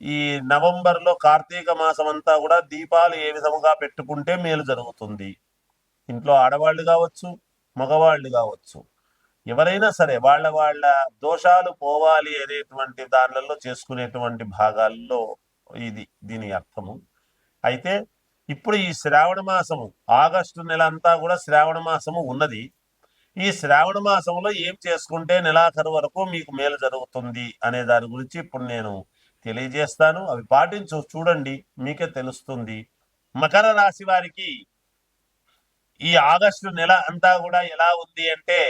ఈ నవంబర్లో కార్తీక మాసం అంతా కూడా దీపాలు ఏ విధముగా పెట్టుకుంటే మేలు జరుగుతుంది. ఇంట్లో ఆడవాళ్ళు కావచ్చు మగవాళ్ళు కావచ్చు. ఎవరైనా సరే వాళ్ళ వాళ్ళ దోషాలు పోవాలి అనేటువంటి దానిలలో చేసుకునేటువంటి భాగాల్లో ఇది దీని అర్థము. అయితే ఇప్పుడు ఈ శ్రావణ మాసము ఆగస్టు నెల అంతా కూడా శ్రావణ మాసము ఉన్నది. ఈ శ్రావణ మాసంలో ఏం చేసుకుంటే నెలాఖరు వరకు మీకు మేలు జరుగుతుంది అనే దాని గురించి ఇప్పుడు నేను తెలియజేస్తాను. అవి పాటించు చూడండి మీకే తెలుస్తుంది. మకర రాశి వారికి ఈ ఆగస్టు నెల అంతా కూడా ఎలా ఉంది అంటే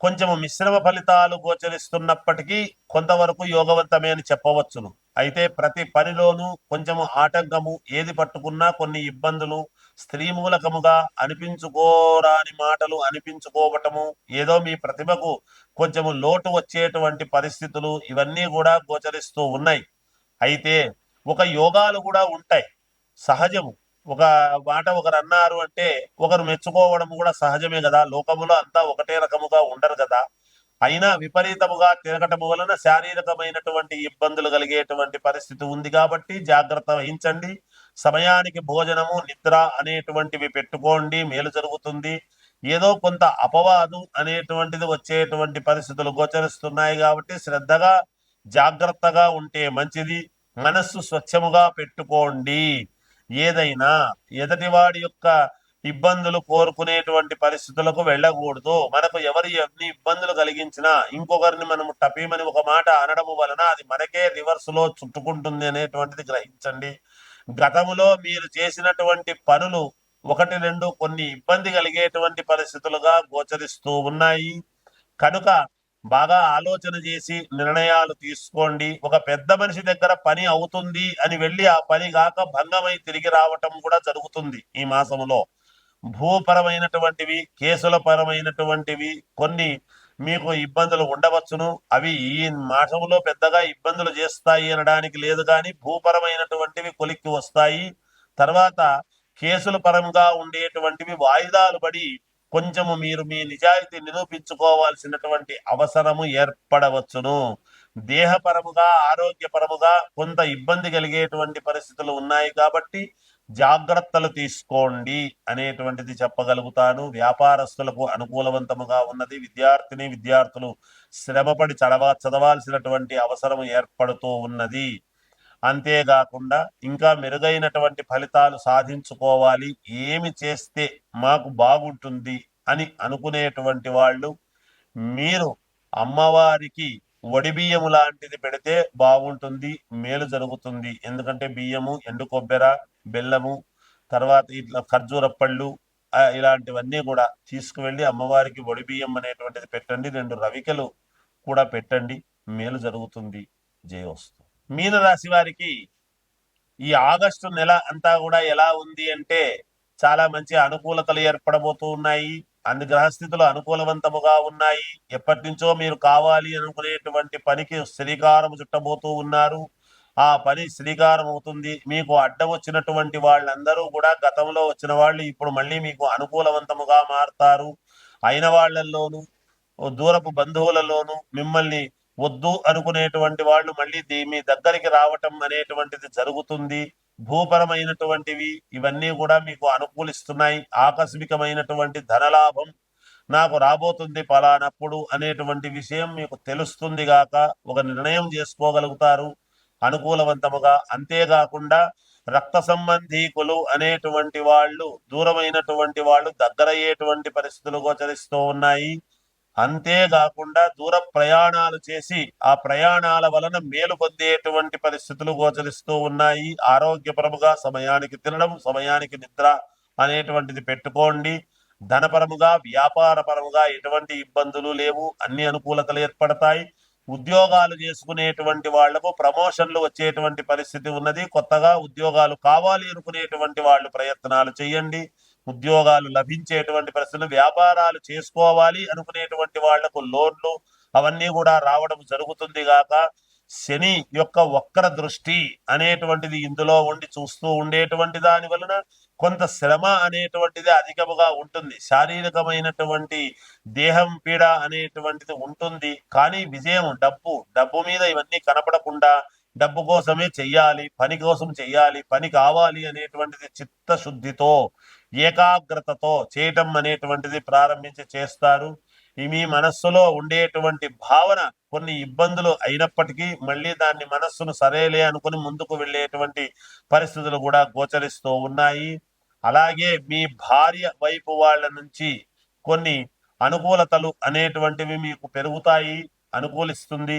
కొంచెం మిశ్రమ ఫలితాలు గోచరిస్తున్నప్పటికీ కొంతవరకు యోగవంతమే అని చెప్పవచ్చును. అయితే ప్రతి పనిలోనూ కొంచెము ఆటంకము ఏది పట్టుకున్నా కొన్ని ఇబ్బందులు స్త్రీ మూలకముగా అనిపించుకోరాని మాటలు అనిపించుకోవటము ఏదో మీ ప్రతిభకు కొంచెము లోటు వచ్చేటువంటి పరిస్థితులు ఇవన్నీ కూడా గోచరిస్తూ ఉన్నాయి. అయితే ఒక యోగాలు కూడా ఉంటాయి. సహజము. ఒక మాట ఒకరు అన్నారు అంటే ఒకరు మెచ్చుకోవడం కూడా సహజమే కదా. లోకములో అంతా ఒకటే రకముగా ఉండరు కదా. అయినా విపరీతముగా తిరగటము వలన శారీరకమైనటువంటి ఇబ్బందులు కలిగేటువంటి పరిస్థితి ఉంది కాబట్టి జాగ్రత్త వహించండి. సమయానికి భోజనము నిద్ర అనేటువంటివి పెట్టుకోండి. మేలు జరుగుతుంది. ఏదో కొంత అపవాదు అనేటువంటిది వచ్చేటువంటి పరిస్థితులు గోచరిస్తున్నాయి కాబట్టి శ్రద్ధగా జాగ్రత్తగా ఉంటే మంచిది. మనస్సు స్వచ్ఛముగా పెట్టుకోండి. ఏదైనా ఎదటివాడి యొక్క ఇబ్బందులు కోరుకునేటువంటి పరిస్థితులకు వెళ్ళకూడదు. మనకు ఎవరు ఎన్ని ఇబ్బందులు కలిగించినా ఇంకొకరిని మనము టపీమని ఒక మాట అనడము వలన అది మనకే రివర్స్లో చుట్టుకుంటుంది అనేటువంటిది గ్రహించండి. గతములో మీరు చేసినటువంటి పనులు ఒకటి రెండు కొన్ని ఇబ్బంది కలిగేటువంటి పరిస్థితులుగా గోచరిస్తూ ఉన్నాయి. కనుక బాగా ఆలోచన చేసి నిర్ణయాలు తీసుకోండి. ఒక పెద్ద మనిషి దగ్గర పని అవుతుంది అని వెళ్ళి ఆ పని కాక భంగమై తిరిగి రావటం కూడా జరుగుతుంది ఈ మాసంలో. భూపరమైనటువంటివి కేసుల పరమైనటువంటివి కొన్ని మీకు ఇబ్బందులు ఉండవచ్చును. అవి ఈ మాసంలో పెద్దగా ఇబ్బందులు చేస్తాయి అనడానికి లేదు కానీ భూపరమైనటువంటివి కొలిక్కి వస్తాయి. తర్వాత కేసుల పరంగా ఉండేటువంటివి వాయిదాలు పడి కొంచెము మీరు మీ నిజాయితీ నిరూపించుకోవాల్సినటువంటి అవసరము ఏర్పడవచ్చును. దేహపరముగా ఆరోగ్యపరముగా కొంత ఇబ్బంది కలిగేటువంటి పరిస్థితులు ఉన్నాయి కాబట్టి జాగ్రత్తలు తీసుకోండి అనేటువంటిది చెప్పగలుగుతాను. వ్యాపారస్తులకు అనుకూలవంతముగా ఉన్నది. విద్యార్థిని విద్యార్థులు శ్రమపడి చదవ చదవాల్సినటువంటి అవసరం ఏర్పడుతూ ఉన్నది. అంతేకాకుండా ఇంకా మెరుగైనటువంటి ఫలితాలు సాధించుకోవాలి. ఏమి చేస్తే మాకు బాగుంటుంది అని అనుకునేటువంటి వాళ్ళు మీరు అమ్మవారికి వడి బియ్యము లాంటిది పెడితే బాగుంటుంది మేలు జరుగుతుంది. ఎందుకంటే బియ్యము ఎండు కొబ్బెర బెల్లము తర్వాత ఇట్లా ఖర్జూర పళ్ళు ఇలాంటివన్నీ కూడా తీసుకువెళ్ళి అమ్మవారికి వడి బియ్యం అనేటువంటిది పెట్టండి. రెండు రవికలు కూడా పెట్టండి. మేలు జరుగుతుంది. జయోస్తు మీనరాశి వారికి ఈ ఆగస్టు నెల అంతా కూడా ఎలా ఉంది అంటే చాలా మంచి అనుకూలతలు ఏర్పడబోతూ ఉన్నాయి. అన్ని గ్రహస్థితులు అనుకూలవంతముగా ఉన్నాయి. ఎప్పటి నుంచో మీరు కావాలి అనుకునేటువంటి పనికి శ్రీకారం చుట్టబోతూ ఉన్నారు. ఆ పని శ్రీకారం అవుతుంది. మీకు అడ్డం వచ్చినటువంటి వాళ్ళందరూ కూడా గతంలో వచ్చిన వాళ్ళు ఇప్పుడు మళ్ళీ మీకు అనుకూలవంతముగా మారుతారు. అయిన వాళ్ళల్లోనూ దూరపు బంధువులలోనూ మిమ్మల్ని వద్దు అనుకునేటువంటి వాళ్ళు మళ్ళీ మీ దగ్గరికి రావటం అనేటువంటిది జరుగుతుంది. భూపరమైనటువంటివి ఇవన్నీ కూడా మీకు అనుకూలిస్తున్నాయి. ఆకస్మికమైనటువంటి ధనలాభం నాకు రాబోతుంది పలానప్పుడు అనేటువంటి విషయం మీకు తెలుస్తుంది గాక ఒక నిర్ణయం చేసుకోగలుగుతారు అనుకూలవంతముగా. అంతేకాకుండా రక్త సంబంధీకులు అనేటువంటి వాళ్ళు దూరమైనటువంటి వాళ్ళు దగ్గరయ్యేటువంటి పరిస్థితులు గోచరిస్తూ ఉన్నాయి. అంతేకాకుండా దూర ప్రయాణాలు చేసి ఆ ప్రయాణాల వలన మేలు పొందేటువంటి పరిస్థితులు గోచరిస్తూ ఉన్నాయి. ఆరోగ్యపరముగా సమయానికి తినడం సమయానికి నిద్ర అనేటువంటిది పెట్టుకోండి. ధనపరముగా వ్యాపారపరముగా ఎటువంటి ఇబ్బందులు లేవు. అన్ని అనుకూలతలు ఏర్పడతాయి. ఉద్యోగాలు చేసుకునేటువంటి వాళ్ళకు ప్రమోషన్లు వచ్చేటువంటి పరిస్థితి ఉన్నది. కొత్తగా ఉద్యోగాలు కావాలి అనుకునేటువంటి వాళ్ళు ప్రయత్నాలు చేయండి. ఉద్యోగాలు లభించేటువంటి పరిస్థితులు వ్యాపారాలు చేసుకోవాలి అనుకునేటువంటి వాళ్ళకు లోన్లు అవన్నీ కూడా రావడం జరుగుతుంది గాక శని యొక్క వక్ర దృష్టి అనేటువంటిది ఇందులో ఉండి చూస్తూ ఉండేటువంటి దాని వలన కొంత శ్రమ అనేటువంటిది అధికముగా ఉంటుంది. శారీరకమైనటువంటి దేహం పీడ అనేటువంటిది ఉంటుంది. కానీ విజయం డబ్బు డబ్బు మీద ఇవన్నీ కనపడకుండా డబ్బు కోసమే చెయ్యాలి పని కోసం చెయ్యాలి పని కావాలి అనేటువంటిది చిత్తశుద్ధితో ఏకాగ్రతతో చేయటం అనేటువంటిది ప్రారంభించి చేస్తారు. ఈ మీ మనస్సులో ఉండేటువంటి భావన కొన్ని ఇబ్బందులు అయినప్పటికీ మళ్ళీ దాన్ని మనస్సును సరేలే అనుకుని ముందుకు వెళ్ళేటువంటి పరిస్థితులు కూడా గోచరిస్తూ ఉన్నాయి. అలాగే మీ భార్య వైపు వాళ్ళ నుంచి కొన్ని అనుకూలతలు అనేటువంటివి మీకు పెరుగుతాయి అనుకూలిస్తుంది.